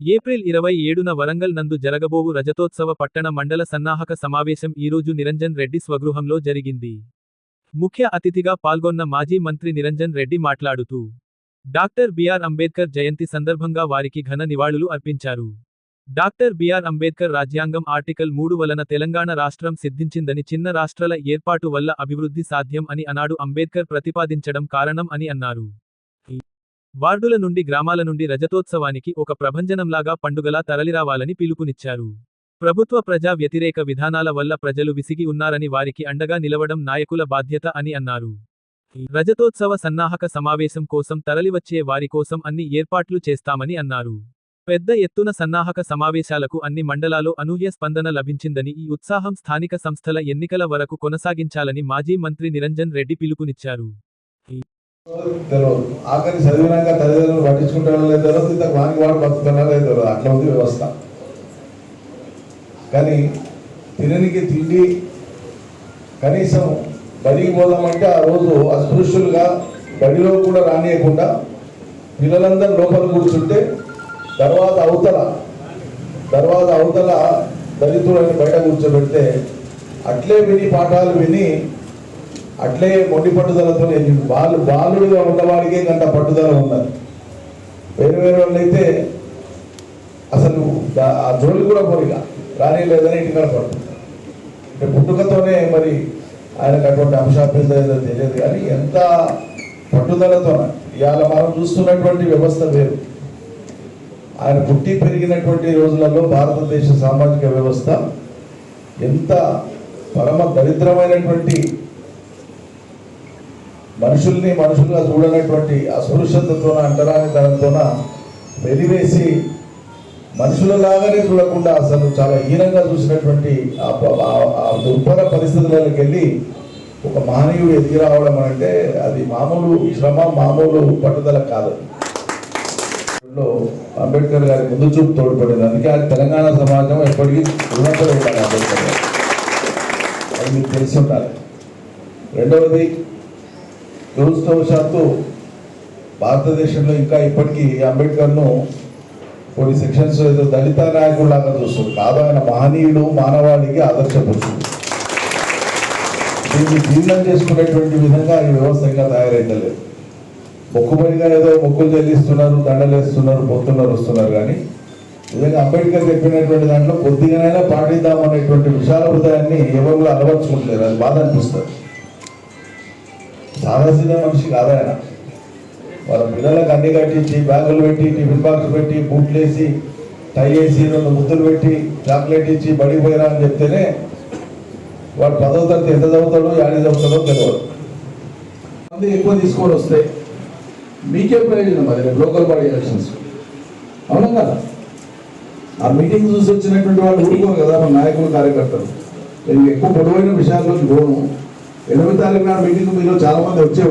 April ఇరవై ఏడున వరంగల్ నందు జరగబోవు రజతోత్సవ పట్టణ మండల సన్నాహక సమావేశం ఈరోజు నిరంజన్ రెడ్డి స్వగృహంలో జరిగింది. ముఖ్య అతిథిగా పాల్గొన్న మాజీ మంత్రి నిరంజన్ రెడ్డి మాట్లాడుతూ డాక్టర్ బిఆర్ అంబేద్కర్ జయంతి సందర్భంగా వారికి ఘన నివాళులు అర్పించారు. డాక్టర్ బిఆర్ అంబేద్కర్ రాజ్యాంగం ఆర్టికల్ మూడు వలన తెలంగాణ రాష్ట్రం సిద్ధించిందని చిన్న రాష్ట్రాల ఏర్పాటు వల్ల అభివృద్ధి సాధ్యం అని అనాడు అంబేద్కర్ ప్రతిపాదించడం కారణం అని అన్నారు. వార్డుల నుండి గ్రామాల నుండి రజతోత్సవానికి ఒక ప్రభంజనంలాగా పండుగలా తరలిరావాలని పిలుపునిచ్చారు. ప్రభుత్వ ప్రజా వ్యతిరేక విధానాల వల్ల ప్రజలు విసిగి ఉన్నారని వారికి అండగా నిలవడం నాయకుల బాధ్యత అని అన్నారు. రజతోత్సవ సన్నాహక సమావేశం కోసం తరలివచ్చే వారి కోసం అన్ని ఏర్పాట్లు చేస్తామని అన్నారు. పెద్ద ఎత్తున సన్నాహక సమావేశాలకు అన్ని మండలాల్లో అనూహ్య స్పందన లభించిందని ఈ ఉత్సాహం స్థానిక సంస్థల ఎన్నికల వరకు కొనసాగించాలని మాజీ మంత్రి నిరంజన్ రెడ్డి పిలుపునిచ్చారు. తెలియదు ఆఖరి చదివినాక తల్లిదండ్రులు పట్టించుకుంటారో లేదో తెలియదు ఇంత వానికి వాడు బతుకుతారో లేదో అట్లా ఉంది వ్యవస్థ. కానీ తిననికి తిండి కనీసం బడికి పోదామంటే ఆ రోజు అస్పృశ్యులుగా బడిలో కూడా రానియకుండా పిల్లలందరూ లోపల కూర్చుంటే తర్వాత అవతల తర్వాత అవతల దళితులని బయట కూర్చోబెడితే అట్లే విని పాఠాలు విని అట్లే మొండి పట్టుదలతో వాళ్ళు బాలుడిగా ఉన్నవాడికే గంట పట్టుదల ఉన్నది. వేరు వేరే వాళ్ళు అయితే అసలు ఆ జోలి కూడా పోరిగా రాని లేదని ఇంటికాడ పడుతుంది అంటే పుట్టుకతోనే మరి ఆయనకు అటువంటి అంశాభ్యత ఏదో తెలియదు కానీ ఎంత పట్టుదలతో ఇవాళ మనం చూస్తున్నటువంటి వ్యవస్థ వేరు. ఆయన పుట్టి పెరిగినటువంటి రోజులలో భారతదేశ సామాజిక వ్యవస్థ ఎంత పరమ దరిద్రమైనటువంటి మనుషుల్ని మనుషులుగా చూడనటువంటి అస్పృశ్యతతోన అంటరాని తనంతోన వెలివేసి మనుషులలాగానే చూడకుండా అసలు చాలా హీనంగా చూసినటువంటి ఆ ఆ- దుర్భర పరిస్థితులకు వెళ్ళి ఒక మహనీయుడు ఎదిగి రావడం అంటే అది మామూలు శ్రమ మామూలు పట్టుదల కాదు. అంబేద్కర్ గారి ముందు చూపు తోడ్పడింది. అందుకే ఆ తెలంగాణ సమాజం ఎప్పటికీ రుణపడి ఉండాలి అంబేద్కర్ గారు. అది మీకు తెలిసి ఉండాలి. రెండవది దురదృష్టవశాత్తు భారతదేశంలో ఇంకా ఇప్పటికీ అంబేద్కర్ను కొన్ని సెక్షన్స్ ఏదో దళిత నాయకుడిలాగా చూస్తుంది. కాదు ఆయన మహనీయుడు మానవాళికి ఆదర్శపరుస్తుంది దీన్ని జీర్ణం చేసుకునేటువంటి విధంగా ఈ వ్యవస్థ ఇంకా తయారైతలేదు మొక్కుబడిగా ఏదో మొక్కులు చెల్లిస్తున్నారు దండలేస్తున్నారు పొత్తున్నారు వస్తున్నారు కానీ నిజంగా అంబేద్కర్ చెప్పినటువంటి దాంట్లో కొద్దిగానైనా పాటిద్దాం అనేటువంటి విశాల హృదయాన్ని ఎవరు అలవర్చుకుంటలేరు అది బాధ అనిపిస్తుంది. సాహసిన మనిషి కాదాయన వాళ్ళ పిల్లలకు అన్ని కట్టించి బ్యాగులు పెట్టి టిఫిన్ బాక్స్ పెట్టి బూట్లు వేసి టై వేసి రెండు ముద్దులు పెట్టి చాక్లెట్ ఇచ్చి బడికి పోయిరా అని చెప్తేనే వాడు పదవ తరగతి ఎంత చదువుతాడో యాడి చదువుతాడో తెలియదు. మంది ఎక్కువ తీసుకొని వస్తే మీకే ప్రయోజనం అది లోకల్ బాడీ ఎలక్షన్స్. అవునా కదా? ఆ మీటింగ్ చూసి వచ్చినటువంటి వాళ్ళు ఊరుకోరు కదా మన నాయకులు కార్యకర్తలు. నేను ఎక్కువ పొడవైన విషయాల్లోకి పోను. ఎనిమిది తారీఖు నాడు మీటింగ్ మీలో చాలా మంది వచ్చే